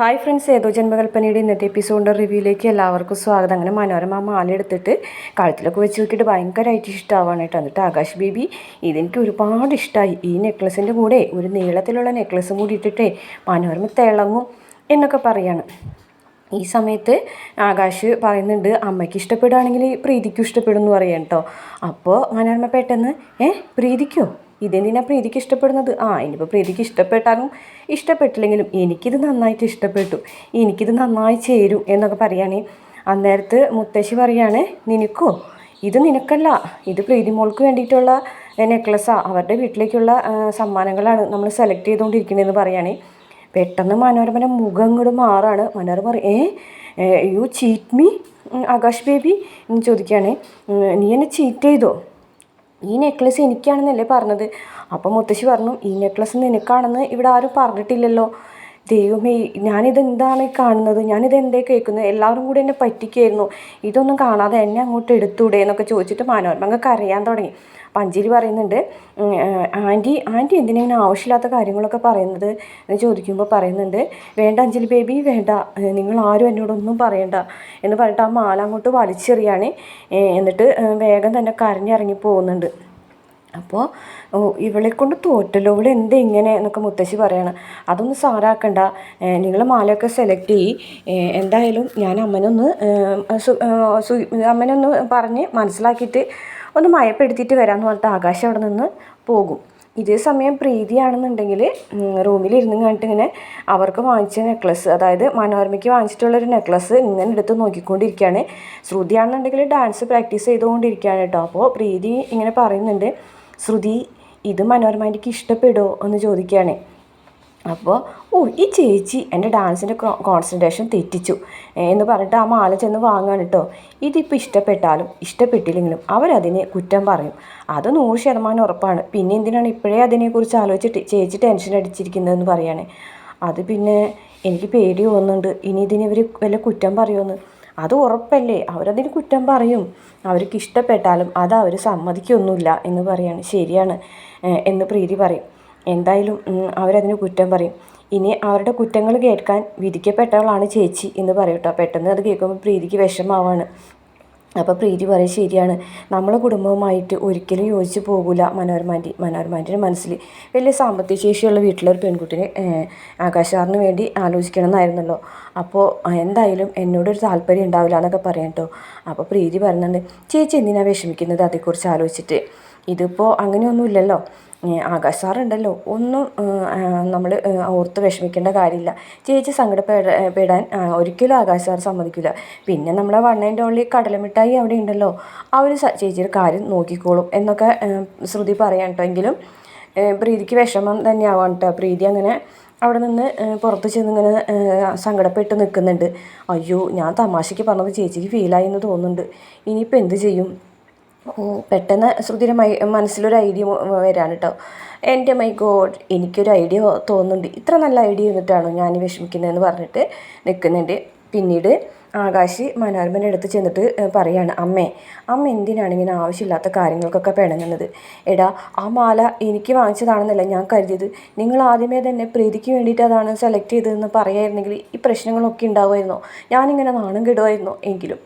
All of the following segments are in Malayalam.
ഹായ് ഫ്രണ്ട്സ് ഏതോ ജന്മകൽപ്പനയുടെ ഇന്നത്തെ എപ്പിസോഡിന്റെ റിവ്യൂയിലേക്ക് എല്ലാവർക്കും സ്വാഗതം. അങ്ങനെ മനോരമ മാല എടുത്തിട്ട് കഴുത്തിലൊക്കെ വെച്ച് നോക്കിയിട്ട് ഭയങ്കരമായിട്ട് ഇഷ്ടമാവാണ് കേട്ടോ. എന്നിട്ട് ആകാശ് ബേബി ഇതെനിക്ക് ഒരുപാട് ഇഷ്ടമായി ഈ നെക്ലസിന്റെ കൂടെ ഒരു നീളത്തിലുള്ള നെക്ലസും കൂടി ഇട്ടിട്ടേ മനോരമ തിളങ്ങും എന്നൊക്കെ പറയാണ്. ഈ സമയത്ത് ആകാശ് പറയുന്നുണ്ട് അമ്മയ്ക്ക് ഇഷ്ടപ്പെടുകയാണെങ്കിൽ പ്രീതിക്കും ഇഷ്ടപ്പെടും എന്ന് പറയാം കേട്ടോ. അപ്പോൾ മനോരമ പെട്ടെന്ന് ഏ പ്രീതിക്കോ? ഇതെന്തിനാ പ്രീതിക്ക് ഇഷ്ടപ്പെടുന്നത്? ആ ഇനിയിപ്പോൾ പ്രീതിക്ക് ഇഷ്ടപ്പെട്ടാലും ഇഷ്ടപ്പെട്ടില്ലെങ്കിലും എനിക്കിത് നന്നായിട്ട് ഇഷ്ടപ്പെട്ടു. എനിക്കിത് നന്നായി ചേരും എന്നൊക്കെ പറയുകയാണെ അന്നേരത്ത് മുത്തശ്ശി പറയാണ് നിനക്കോ? ഇത് നിനക്കല്ല. ഇത് പ്രീതി മോൾക്ക് വേണ്ടിയിട്ടുള്ള നെക്ലസ്സാണ് അവരുടെ വീട്ടിലേക്കുള്ള സമ്മാനങ്ങളാണ് നമ്മൾ സെലക്ട് ചെയ്തുകൊണ്ടിരിക്കുന്നതെന്ന് പറയുകയാണെ പെട്ടെന്ന് മനോരമന്റെ മുഖം ഇങ്ങോട്ട് മാറാണ്. മനോരമ പറയും hey you cheat me Akash baby? എന്ന് ചോദിക്കുകയാണ്. നീ എന്നെ ചീറ്റ് ചെയ്തോ? ഈ നെക്ലസ് എനിക്കാണെന്നല്ലേ പറഞ്ഞത്? അപ്പം മുത്തശ്ശി പറഞ്ഞു ഈ നെക്ലസ് നിനക്കാണെന്ന് ഇവിടെ ആരും പറഞ്ഞിട്ടില്ലല്ലോ. ദൈവമേ ഞാനിത് എന്താണ് കാണുന്നത്? ഞാനിത് എന്തേ കേൾക്കുന്നത്? എല്ലാവരും കൂടി എന്നെ പറ്റിക്കായിരുന്നു. ഇതൊന്നും കാണാതെ എന്നെ അങ്ങോട്ട് എടുത്തൂടെ? എന്നൊക്കെ ചോദിച്ചിട്ട് മനോരമ അങ്ങ് കരയാൻ തുടങ്ങി. അപ്പം അഞ്ജലി പറയുന്നുണ്ട് ആന്റി ആന്റി എന്തിനാ ഇങ്ങനെ ആവശ്യമില്ലാത്ത കാര്യങ്ങളൊക്കെ പറയുന്നത് എന്ന് ചോദിക്കുമ്പോൾ പറയുന്നുണ്ട് വേണ്ട അഞ്ജലി ബേബി വേണ്ട നിങ്ങൾ ആരും എന്നോടൊന്നും പറയണ്ട എന്ന് പറഞ്ഞിട്ട് ആ മാല അങ്ങോട്ട് വലിച്ചെറിയാണ് എന്നിട്ട് വേഗം തന്നെ കരഞ്ഞിറങ്ങി പോകുന്നുണ്ട്. അപ്പോൾ ഇവളെ കൊണ്ട് തോറ്റല്ലോ ഇവിടെ എന്ത് ഇങ്ങനെ? എന്നൊക്കെ മുത്തശ്ശി പറയണം അതൊന്നും സാറാക്കണ്ട നിങ്ങൾ മാലയൊക്കെ സെലക്ട് ചെയ്യ് എന്തായാലും ഞാൻ അമ്മനൊന്ന് അമ്മനൊന്ന് പറഞ്ഞ് മനസ്സിലാക്കിയിട്ട് ഒന്ന് മയപ്പെടുത്തിയിട്ട് വരാമെന്ന് പറഞ്ഞിട്ട് ആകാശം അവിടെ നിന്ന് പോകും. ഇതേ സമയം പ്രീതിയാണെന്നുണ്ടെങ്കിൽ റൂമിലിരുന്ന് കണ്ടിട്ട് ഇങ്ങനെ അവർക്ക് വാങ്ങിച്ച നെക്ലസ് അതായത് മനോരമയ്ക്ക് വാങ്ങിച്ചിട്ടുള്ളൊരു നെക്ലസ് ഇങ്ങനെ എടുത്ത് നോക്കിക്കൊണ്ടിരിക്കുകയാണ്. ശ്രുതിയാണെന്നുണ്ടെങ്കിൽ ഡാൻസ് പ്രാക്ടീസ് ചെയ്തുകൊണ്ടിരിക്കുകയാണ് കേട്ടോ. അപ്പോൾ പ്രീതി ഇങ്ങനെ പറയുന്നുണ്ട് ശ്രുതി ഇത് മനോരമയ്ക്ക് ഇഷ്ടപ്പെടുമോ എന്ന് ചോദിക്കുകയാണ്. അപ്പോൾ ഓ ഈ ചേച്ചി എന്റെ ഡാൻസിന്റെ കോൺസെൻട്രേഷൻ തെറ്റിച്ചു. എന്ന് പറഞ്ഞിട്ട് ആ മാല ചെന്ന് വാങ്ങാണ് കേട്ടോ ഇതിപ്പോൾ ഇഷ്ടപ്പെട്ടാലും ഇഷ്ടപ്പെട്ടില്ലെങ്കിലും അവരതിനെ കുറ്റം പറയും. അത് നൂറ് ശതമാനം ഉറപ്പാണ്. പിന്നെ എന്തിനാണ് ഇപ്പോഴേ അതിനെക്കുറിച്ച് ആലോചിച്ചിട്ട് ചേച്ചി ടെൻഷൻ അടിച്ചിരിക്കുന്നതെന്ന് പറയുകയാണ് അത് പിന്നെ എനിക്ക് പേടി തോന്നുന്നുണ്ട്. ഇനി ഇതിനെ ഇവർ വല്ല കുറ്റം പറയുമെന്ന്. അത് ഉറപ്പല്ലേ? അവരതിന് കുറ്റം പറയും. അവർക്ക് ഇഷ്ടപ്പെട്ടാലും അത് അവർ സമ്മതിക്കൊന്നുമില്ല എന്ന് പറയാണ്. ശരിയാണ്. എന്ന് പ്രീതി പറയും. എന്തായാലും അവരതിന് കുറ്റം പറയും. ഇനി അവരുടെ കുറ്റങ്ങൾ കേൾക്കാൻ വിധിക്കപ്പെട്ടവളാണ് ചേച്ചി എന്ന് പറയും കേട്ടോ. പെട്ടെന്ന് അത് കേൾക്കുമ്പോൾ പ്രീതിക്ക് വിഷമാവാണ് അപ്പോൾ പ്രീതി പറയും ശരിയാണ്. നമ്മളെ കുടുംബവുമായിട്ട് ഒരിക്കലും യോജിച്ച് പോകില്ല മനോരമാന്റെ മനോരമാന്റെ മനസ്സിൽ വലിയ സാമ്പത്തിക ശേഷിയുള്ള വീട്ടിലെ ഒരു പെൺകുട്ടിനെ ആകാശാറിന് വേണ്ടി ആലോചിക്കണം എന്നായിരുന്നല്ലോ അപ്പോൾ എന്തായാലും എന്നോടൊരു താല്പര്യം ഉണ്ടാവില്ല എന്നൊക്കെ പറയാം കേട്ടോ. അപ്പോൾ പ്രീതി പറയുന്നുണ്ട് ചേച്ചി എന്തിനാണ് വിഷമിക്കുന്നത്? അതേക്കുറിച്ച് ആലോചിച്ചിട്ട്. ഇതിപ്പോൾ അങ്ങനെയൊന്നുമില്ലല്ലോ. ആകാശ് സാറുണ്ടല്ലോ. ഒന്നും നമ്മൾ ഓർത്ത് വിഷമിക്കേണ്ട കാര്യമില്ല. ചേച്ചി സങ്കടപ്പെടാൻ പെടാൻ ആ, ഒരിക്കലും ആകാശ് സാർ സമ്മതിക്കില്ല പിന്നെ നമ്മളെ ആൻഡ് ഓൺലി കടലമിഠായി അവിടെ ഉണ്ടല്ലോ. അവർ ചേച്ചിയുടെ കാര്യം നോക്കിക്കോളും എന്നൊക്കെ ശ്രുതി പറയാൻ കേട്ടോ എങ്കിലും പ്രീതിക്ക് വിഷമം തന്നെയാവാം കേട്ടോ പ്രീതി അങ്ങനെ അവിടെ നിന്ന് പുറത്ത് ചെന്ന് ഇങ്ങനെ സങ്കടപ്പെട്ട് നിൽക്കുന്നുണ്ട്. അയ്യോ ഞാൻ തമാശയ്ക്ക് പറഞ്ഞത് ചേച്ചിക്ക് ഫീലായി എന്ന് തോന്നുന്നുണ്ട്. ഇനിയിപ്പോൾ എന്ത് ചെയ്യും? പെട്ടെന്ന് ശ്രുതിയുടെ മൈ മനസ്സിലൊരു ഐഡിയ വരാൻ കേട്ടോ എന്റെ മൈ ഗോഡ് എനിക്കൊരു ഐഡിയ തോന്നുന്നുണ്ട്. ഇത്ര നല്ല ഐഡിയ വന്നിട്ടാണോ ഞാൻ വിഷമിക്കുന്നതെന്ന് പറഞ്ഞിട്ട് നിൽക്കുന്നുണ്ട്. പിന്നീട് ആകാശ് മനോരമന്റെ അടുത്ത് ചെന്നിട്ട് പറയാണ് അമ്മേ അമ്മ എന്തിനാണ് ഇങ്ങനെ ആവശ്യമില്ലാത്ത കാര്യങ്ങൾക്കൊക്കെ പിണങ്ങുന്നത്? എടാ ആ മാല എനിക്ക് വാങ്ങിച്ചതാണെന്നല്ല ഞാൻ കരുതിയത്. നിങ്ങൾ ആദ്യമേ തന്നെ പ്രീതിക്ക് വേണ്ടിയിട്ട് അതാണ് സെലക്ട് ചെയ്തതെന്ന് പറയായിരുന്നെങ്കിൽ ഈ പ്രശ്നങ്ങളൊക്കെ ഉണ്ടാവുമായിരുന്നോ? ഞാനിങ്ങനെ നാണം കിടുമായിരുന്നു എങ്കിലും.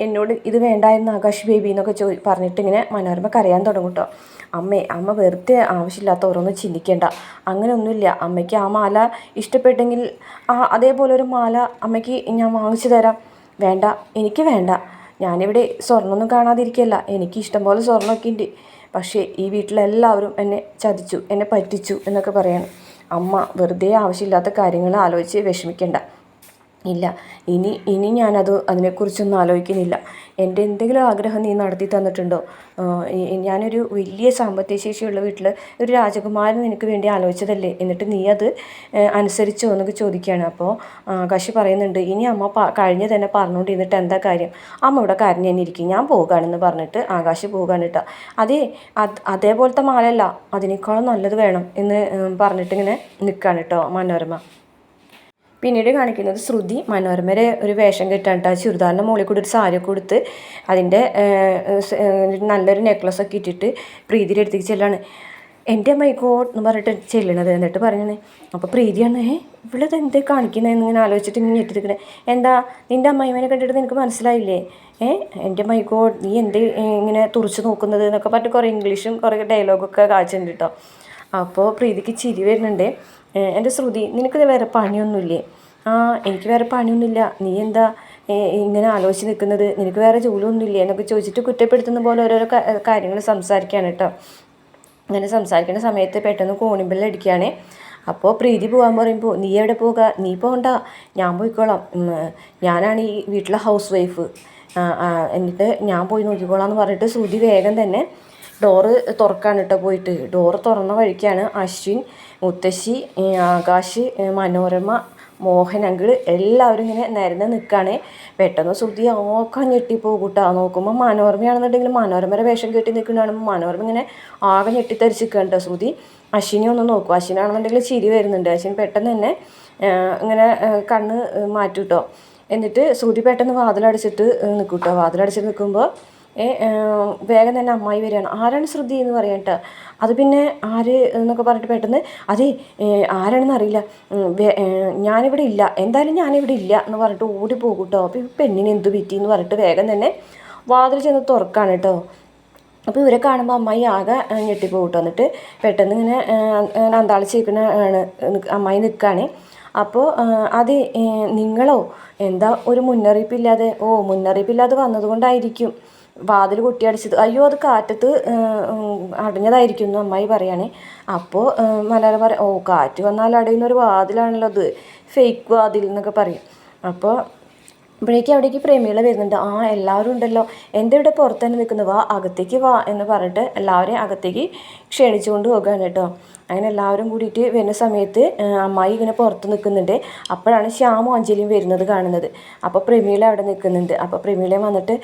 എന്നോട് ഇത് വേണ്ടായിരുന്നു ആകാശ് ബേബി എന്നൊക്കെ ചോ പറഞ്ഞിട്ട് ഇങ്ങനെ മനോരമ കരയാൻ തുടങ്ങും കേട്ടോ അമ്മേ അമ്മ വെറുതെ ആവശ്യമില്ലാത്ത ഓരോന്നും ചിന്തിക്കേണ്ട. അങ്ങനെയൊന്നുമില്ല. അമ്മയ്ക്ക് ആ മാല ഇഷ്ടപ്പെട്ടെങ്കിൽ ആ അതേപോലെ ഒരു മാല അമ്മയ്ക്ക് ഞാൻ വാങ്ങിച്ചു തരാം. വേണ്ട എനിക്ക് വേണ്ട. ഞാനിവിടെ സ്വർണമൊന്നും കാണാതിരിക്കല്ല എനിക്ക് ഇഷ്ടംപോലെ സ്വർണമൊക്കെ ഉണ്ട്. പക്ഷേ ഈ വീട്ടിലെല്ലാവരും എന്നെ ചതിച്ചു എന്നെ പറ്റിച്ചു എന്നൊക്കെ പറയാണ്. അമ്മ വെറുതെ ആവശ്യമില്ലാത്ത കാര്യങ്ങൾ ആലോചിച്ച് വിഷമിക്കേണ്ട. ഇല്ല. ഇനി ഇനി ഞാനത് അതിനെക്കുറിച്ചൊന്നും ആലോചിക്കുന്നില്ല. എന്റെ എന്തെങ്കിലും ആഗ്രഹം നീ നടത്തി തന്നിട്ടുണ്ടോ? ഞാനൊരു വലിയ സാമ്പത്തിക ശേഷിയുള്ള വീട്ടിൽ ഒരു രാജകുമാരൻ നിനക്ക് വേണ്ടി ആലോചിച്ചതല്ലേ? എന്നിട്ട് നീ അത് അനുസരിച്ചോ എന്നൊക്കെ ചോദിക്കുകയാണ്. അപ്പോൾ ആകാശ് പറയുന്നുണ്ട് ഇനി അമ്മ കഴിഞ്ഞ് തന്നെ പറഞ്ഞുകൊണ്ടിരുന്നിട്ട് എന്താ കാര്യം? അമ്മ ഇവിടെ കരഞ്ഞ് തന്നെ ഇരിക്കും. ഞാൻ പോകുകയാണെന്ന് പറഞ്ഞിട്ട് ആകാശ് പോകുകയാണ് കേട്ടോ. അതേ അത് അതേപോലത്തെ മാലല്ല. അതിനേക്കാളും നല്ലത് വേണം എന്ന് പറഞ്ഞിട്ട് പറഞ്ഞിട്ടിങ്ങനെ നിൽക്കുകയാണ് കേട്ടോ മനോരമ. പിന്നീട് കാണിക്കുന്നത് ശ്രുതി മനോരമരെ ഒരു വേഷം കെട്ടാണ്ട് ചുരിദാറിന്റെ മുകളിൽ കൂടി ഒരു സാരി കൊടുത്ത് അതിന്റെ നല്ലൊരു നെക്ലസ് ഒക്കെ ഇട്ടിട്ട് പ്രീതിയുടെ അടുത്തേക്ക് ചെല്ലാണ്. എന്റെ മൈക്കോട്ട് എന്ന് പറഞ്ഞിട്ട് ചെല്ലണത് എന്നിട്ട് പറയണേ. അപ്പോൾ പ്രീതിയാണ്? ഏ ഇവളിത് എന്ത് കാണിക്കുന്നതെന്ന് ഇങ്ങനെ ആലോചിച്ചിട്ട് ഇങ്ങനെ ഞെട്ടിരിക്കണേ എന്താ നിന്റെ അമ്മായിമനെ കണ്ടിട്ട് നിനക്ക് മനസ്സിലായില്ലേ? ഏ എന്റെ ഗോഡ് നീ എന്ത് ഇങ്ങനെ തുറച്ച് നോക്കുന്നത് എന്നൊക്കെ പറഞ്ഞിട്ട് കുറേ ഇംഗ്ലീഷും കുറേ ഡയലോഗൊക്കെ കാഴ്ചയുണ്ട് കേട്ടോ അപ്പോൾ പ്രീതിക്ക് ചിരി വരുന്നുണ്ട്. എന്റെ ശ്രുതി നിനക്ക് വേറെ പണിയൊന്നുമില്ലേ? ആ എനിക്ക് വേറെ പണിയൊന്നുമില്ല. നീ എന്താ ഇങ്ങനെ ആലോചിച്ച് നിൽക്കുന്നത്? നിനക്ക് വേറെ ജോലിയൊന്നുമില്ലേ? എന്നൊക്കെ ചോദിച്ചിട്ട് കുറ്റപ്പെടുത്തുന്ന പോലെ ഓരോരോ കാര്യങ്ങൾ സംസാരിക്കുകയാണ് കേട്ടോ. അങ്ങനെ സംസാരിക്കുന്ന സമയത്ത് പെട്ടെന്ന് കോണിമ്പെല്ലാം അടിക്കുകയാണ്. അപ്പോൾ പ്രീതി പോകാൻ പറയുമ്പോൾ നീ എവിടെ പോകുക നീ പോകണ്ട ഞാൻ പോയിക്കോളാം. ഞാനാണ് ഈ വീട്ടിലെ ഹൗസ് വൈഫ് എന്നിട്ട് ഞാൻ പോയി നോക്കിക്കോളാം എന്ന് പറഞ്ഞിട്ട് ശ്രുതി വേഗം തന്നെ ഡോറ് തുറക്കാണ് കേട്ടോ പോയിട്ട്. ഡോറ് തുറന്ന വഴിക്കാണ് അശ്വിൻ മുത്തശ്ശി ആകാശ് മനോരമ മോഹൻ അങ്കിൾ എല്ലാവരും ഇങ്ങനെ നിരന്ന് നിൽക്കുകയാണ് പെട്ടെന്ന് ശ്രുതി ആക്കാൻ ഞെട്ടിപ്പോകൂട്ടാ കേട്ടോ. നോക്കുമ്പോൾ മനോരമയാണെന്നുണ്ടെങ്കിൽ മനോരമയുടെ വേഷം കെട്ടി നിൽക്കുന്നതാണ്. മനോരമ ഇങ്ങനെ ആകെ ഞെട്ടിത്തരിച്ച് നിൽക്കുകയാണ് ശ്രുതി. അശ്വിനെ ഒന്ന് നോക്കും. അശ്വിനാണെന്നുണ്ടെങ്കിൽ ചിരി വരുന്നുണ്ട്. അശ്വിൻ പെട്ടെന്ന് തന്നെ ഇങ്ങനെ കണ്ണ് മാറ്റൂട്ടോ എന്നിട്ട് ശ്രുതി പെട്ടെന്ന് വാതിലടച്ചിട്ട് നിൽക്കൂട്ടോ കേട്ടോ. വാതിലടച്ചിട്ട് നിൽക്കുമ്പോൾ വേഗം തന്നെ അമ്മായി വരികയാണ്. ആരാണ് ശ്രുതി എന്ന് പറയട്ടെ അത് പിന്നെ ആര് എന്നൊക്കെ പറഞ്ഞിട്ട് പെട്ടെന്ന് അതെ ആരാണെന്ന് അറിയില്ല. ഞാനിവിടെ ഇല്ല. എന്തായാലും ഞാനിവിടെ ഇല്ല എന്ന് പറഞ്ഞിട്ട് ഓടി പോകും കേട്ടോ അപ്പോൾ ഈ പെണ്ണിന് എന്ത് പറ്റി എന്ന് പറഞ്ഞിട്ട് വേഗം തന്നെ വാതിൽ ചെന്ന് തുറക്കാണ് കേട്ടോ അപ്പോൾ ഇവരെ കാണുമ്പോൾ അമ്മായി ആകെ ഞെട്ടിപ്പോ കേട്ടോ എന്നിട്ട് പെട്ടെന്ന് ഇങ്ങനെ ചേക്കുന്ന ആണ് അമ്മായി നിൽക്കുകയാണ് അപ്പോൾ അത് നിങ്ങളോ? എന്താ ഒരു മുന്നറിയിപ്പില്ലാതെ? ഓ മുന്നറിയിപ്പില്ലാതെ വന്നതുകൊണ്ടായിരിക്കും വാതിൽ കൊട്ടിയടിച്ചത് അയ്യോ അത് കാറ്റത്ത് അടഞ്ഞതായിരിക്കും എന്ന് അമ്മായി പറയുകയാണെ അപ്പോൾ മലയാളം പറ ഓ കാറ്റ് വന്നാൽ അടയുന്ന ഒരു വാതിലാണല്ലോ അത്. ഫേക്ക് വാതിൽ എന്നൊക്കെ പറയും. അപ്പോൾ അപ്പോഴേക്കും അവിടേക്ക് പ്രേമികൾ വരുന്നുണ്ട്. ആ എല്ലാവരും ഉണ്ടല്ലോ. എന്റെ ഇവിടെ പുറത്ത് തന്നെ നിൽക്കുന്നു വാ അകത്തേക്ക് വാ എന്ന് പറഞ്ഞിട്ട് എല്ലാവരെയും അകത്തേക്ക് ക്ഷണിച്ചുകൊണ്ട് പോകുകയാണ് കേട്ടോ. അങ്ങനെ എല്ലാവരും കൂടിയിട്ട് വരുന്ന സമയത്ത് അമ്മായി ഇങ്ങനെ പുറത്ത് നിൽക്കുന്നുണ്ട്. അപ്പോഴാണ് ശ്യാമും അഞ്ജലിയും വരുന്നത് കാണുന്നത്. അപ്പോൾ പ്രേമികളെ അവിടെ നിൽക്കുന്നുണ്ട്. അപ്പോൾ പ്രേമികളെ വന്നിട്ട്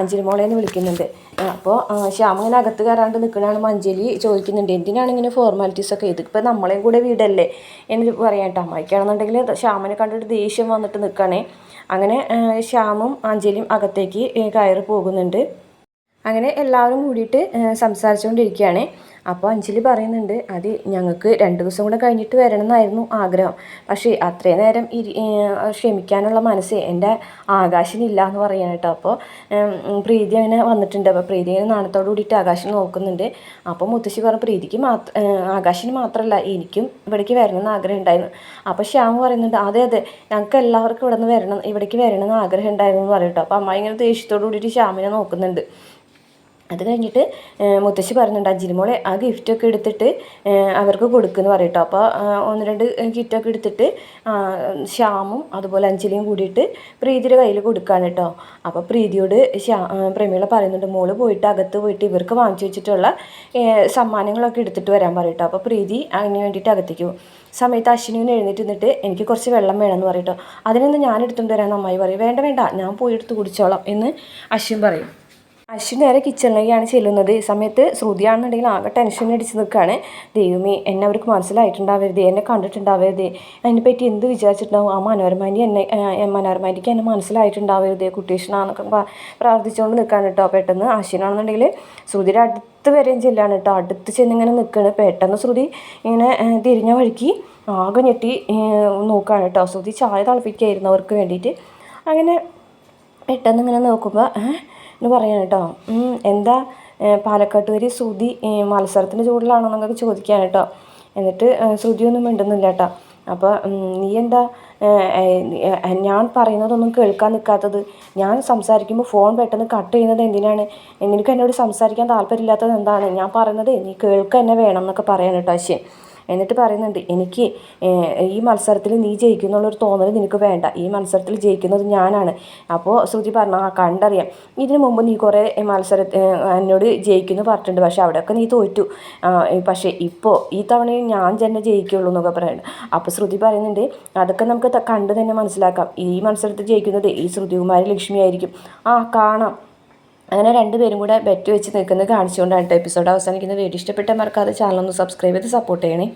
അഞ്ജലി മോളെ എന്ന് വിളിക്കുന്നുണ്ട്. അപ്പോൾ ശ്യാമ ഇങ്ങനെ അകത്ത് കയറാണ്ട് നിൽക്കണതാണ് അഞ്ജലി ചോദിക്കുന്നുണ്ട്. എന്തിനാണ് ഇങ്ങനെ ഫോർമാലിറ്റീസ് ഒക്കെ? ഇതിപ്പോൾ നമ്മളെയും കൂടെ വീടല്ലേ എന്ന് പറയാം കേട്ടോ. അമ്മായിക്കാണെന്നുണ്ടെങ്കിൽ ശ്യാമിനെ കണ്ടിട്ട് ദേഷ്യം വന്നിട്ട് നിൽക്കണേ അങ്ങനെ ശ്യാമും അഞ്ജലിയും അകത്തേക്ക് കയറി പോകുന്നുണ്ട് അങ്ങനെ എല്ലാവരും കൂടിയിട്ട് സംസാരിച്ചുകൊണ്ടിരിക്കുകയാണ് അപ്പോൾ അഞ്ജലി പറയുന്നുണ്ട് അത് ഞങ്ങൾക്ക് രണ്ട് ദിവസം കൂടെ കഴിഞ്ഞിട്ട് വരണം എന്നായിരുന്നു ആഗ്രഹം. പക്ഷേ അത്രയും നേരം ഇരി ക്ഷമിക്കാനുള്ള മനസ്സ് എന്റെ ആകാശിനില്ല എന്ന് പറയാൻ കേട്ടോ അപ്പോൾ പ്രീതി അങ്ങനെ വന്നിട്ടുണ്ട്. അപ്പോൾ പ്രീതി അങ്ങനെ നാണത്തോട് കൂടിയിട്ട് ആകാശം നോക്കുന്നുണ്ട്. അപ്പോൾ മുത്തശ്ശി പറഞ്ഞു പ്രീതിക്ക് മാത്ര ആകാശിന് മാത്രമല്ല എനിക്കും ഇവിടേക്ക് വരണം എന്ന് ആഗ്രഹം ഉണ്ടായിരുന്നു. അപ്പോൾ ശ്യാം പറയുന്നുണ്ട് അതെ അതെ ഞങ്ങൾക്ക് എല്ലാവർക്കും ഇവിടെ നിന്ന് വരണം ഇവിടേക്ക് വരണം എന്ന് ആഗ്രഹം ഉണ്ടായിരുന്നു എന്ന് പറയും കേട്ടോ. അപ്പോൾ അമ്മ ഇങ്ങനെ ദേഷ്യത്തോടു കൂടിയിട്ട് ശ്യാമിനെ നോക്കുന്നുണ്ട്. അത് കഴിഞ്ഞിട്ട് മുത്തശ്ശി പറയുന്നുണ്ട് അഞ്ചിരിമോളെ ആ ഗിഫ്റ്റൊക്കെ എടുത്തിട്ട് അവർക്ക് കൊടുക്കുമെന്ന് പറയട്ടോ. അപ്പോൾ ഒന്ന് രണ്ട് കിറ്റൊക്കെ എടുത്തിട്ട് ശ്യാമും അതുപോലെ അഞ്ജലിയും കൂടിയിട്ട് പ്രീതിയുടെ കയ്യിൽ കൊടുക്കുകയാണ് കേട്ടോ. അപ്പോൾ പ്രീതിയോട് ശ്യാ പ്രമീള പറയുന്നുണ്ട് മോൾ പോയിട്ട് അകത്ത് പോയിട്ട് ഇവർക്ക് വാങ്ങിച്ചു വെച്ചിട്ടുള്ള സമ്മാനങ്ങളൊക്കെ എടുത്തിട്ട് വരാൻ പറയട്ടോ. അപ്പോൾ പ്രീതി അതിന് വേണ്ടിയിട്ട് അകത്തേക്ക് പോകും. സമയത്ത് അശ്വിനിന് എഴുന്നേറ്റ് നിന്നിട്ട് എനിക്ക് കുറച്ച് വെള്ളം വേണമെന്ന് പറയട്ടോ. അതിനൊന്ന് ഞാൻ എടുത്തുകൊണ്ട് വരാൻ അമ്മായി പറയും. വേണ്ട വേണ്ട ഞാൻ പോയി എടുത്ത് കുടിച്ചോളാം എന്ന് അശ്വിൻ പറയും. അശ്വിൻ നേരെ കിച്ചണിലേക്കാണ് ചെല്ലുന്നത്. ഈ സമയത്ത് ശ്രുതിയാണെന്നുണ്ടെങ്കിൽ ആകെ ടെൻഷൻ അടിച്ച് നിൽക്കുകയാണ്. ദൈവമേ എന്നെ അവർക്ക് മനസ്സിലായിട്ടുണ്ടാവരുത് എന്നെ കണ്ടിട്ടുണ്ടാവരുത്. അതിനെപ്പറ്റി എന്ത് വിചാരിച്ചിട്ടുണ്ടാവും? ആ മനോരമാന്റെ എന്നെ മനോരമാന്റെക്ക് എന്നെ മനസ്സിലായിട്ടുണ്ടാവരുത് കുട്ടീഷനാണെന്നൊക്കെ പ്രാർത്ഥിച്ചുകൊണ്ട് നിൽക്കുകയാണ് കേട്ടോ. പെട്ടെന്ന് അശ്വിനാണെന്നുണ്ടെങ്കിൽ ശ്രുതിയുടെ അടുത്ത് വരെയും ചെല്ലാണ് കേട്ടോ. അടുത്ത് ചെന്നിങ്ങനെ നിൽക്കുകയാണ്. പെട്ടെന്ന് ശ്രുതി ഇങ്ങനെ തിരിഞ്ഞ വഴിക്ക് ആകെ ഞെട്ടി നോക്കുകയാണ് കേട്ടോ. ശ്രുതി ചായ തിളപ്പിക്കുകയായിരുന്നു അവർക്ക് വേണ്ടിയിട്ട്. അങ്ങനെ പെട്ടെന്ന് ഇങ്ങനെ നോക്കുമ്പോൾ എന്ന് പറയാണ് കേട്ടോ. എന്താ പാലക്കാട്ടുകാരി ശ്രുതി മത്സരത്തിന്റെ ചൂടിലാണോ എന്നൊക്കെ ചോദിക്കാൻ കേട്ടോ. എന്നിട്ട് ശ്രുതിയൊന്നും മിണ്ടുന്നില്ല കേട്ടോ. അപ്പോൾ നീ എന്താ ഞാൻ പറയുന്നതൊന്നും കേൾക്കാൻ നിൽക്കാത്തത് ഞാൻ സംസാരിക്കുമ്പോൾ ഫോൺ പെട്ടെന്ന് കട്ട് ചെയ്യുന്നത് എന്തിനാണ്? നിനക്ക് എന്നോട് സംസാരിക്കാൻ താല്പര്യമില്ലാത്തത് എന്താണ്? ഞാൻ പറയുന്നത് നീ കേൾക്കുക തന്നെ വേണം എന്നൊക്കെ പറയാൻ കേട്ടോ അശ്വിൻ. എന്നിട്ട് പറയുന്നുണ്ട് എനിക്ക് ഈ മത്സരത്തിൽ നീ ജയിക്കുന്നുള്ളൊരു തോന്നൽ നിനക്ക് വേണ്ട. ഈ മത്സരത്തിൽ ജയിക്കുന്നത് ഞാനാണ്. അപ്പോൾ ശ്രുതി പറഞ്ഞു ആ കണ്ടറിയാം. ഇതിനു മുമ്പ് നീ കുറേ മത്സര എന്നോട് ജയിക്കുന്നു പറഞ്ഞിട്ടുണ്ട്. പക്ഷേ അവിടെയൊക്കെ നീ തോറ്റു. പക്ഷേ ഇപ്പോൾ ഈ തവണയും ഞാൻ തന്നെ ജയിക്കുള്ളൂ എന്നൊക്കെ പറയുന്നുണ്ട്. അപ്പോൾ ശ്രുതി പറയുന്നുണ്ട് അതൊക്കെ നമുക്ക് കണ്ടു തന്നെ മനസ്സിലാക്കാം. ഈ മത്സരത്തിൽ ജയിക്കുന്നത് ഈ ശ്രുതികുമാരി ലക്ഷ്മി ആയിരിക്കും ആ കാണാം. അങ്ങനെ രണ്ടുപേരും കൂടെ ബെറ്റ് വെച്ച് നിൽക്കുന്നത് കാണിച്ചുകൊണ്ടാണ് കേട്ടോ എപ്പിസോഡ് അവസാനിക്കുന്നത്. വീഡിയോ ഇഷ്ടപ്പെട്ട മറക്കാതെ ചാനൽ ഒന്ന് സബ്സ്ക്രൈബ് ചെയ്ത് സപ്പോർട്ട് ചെയ്യണേ.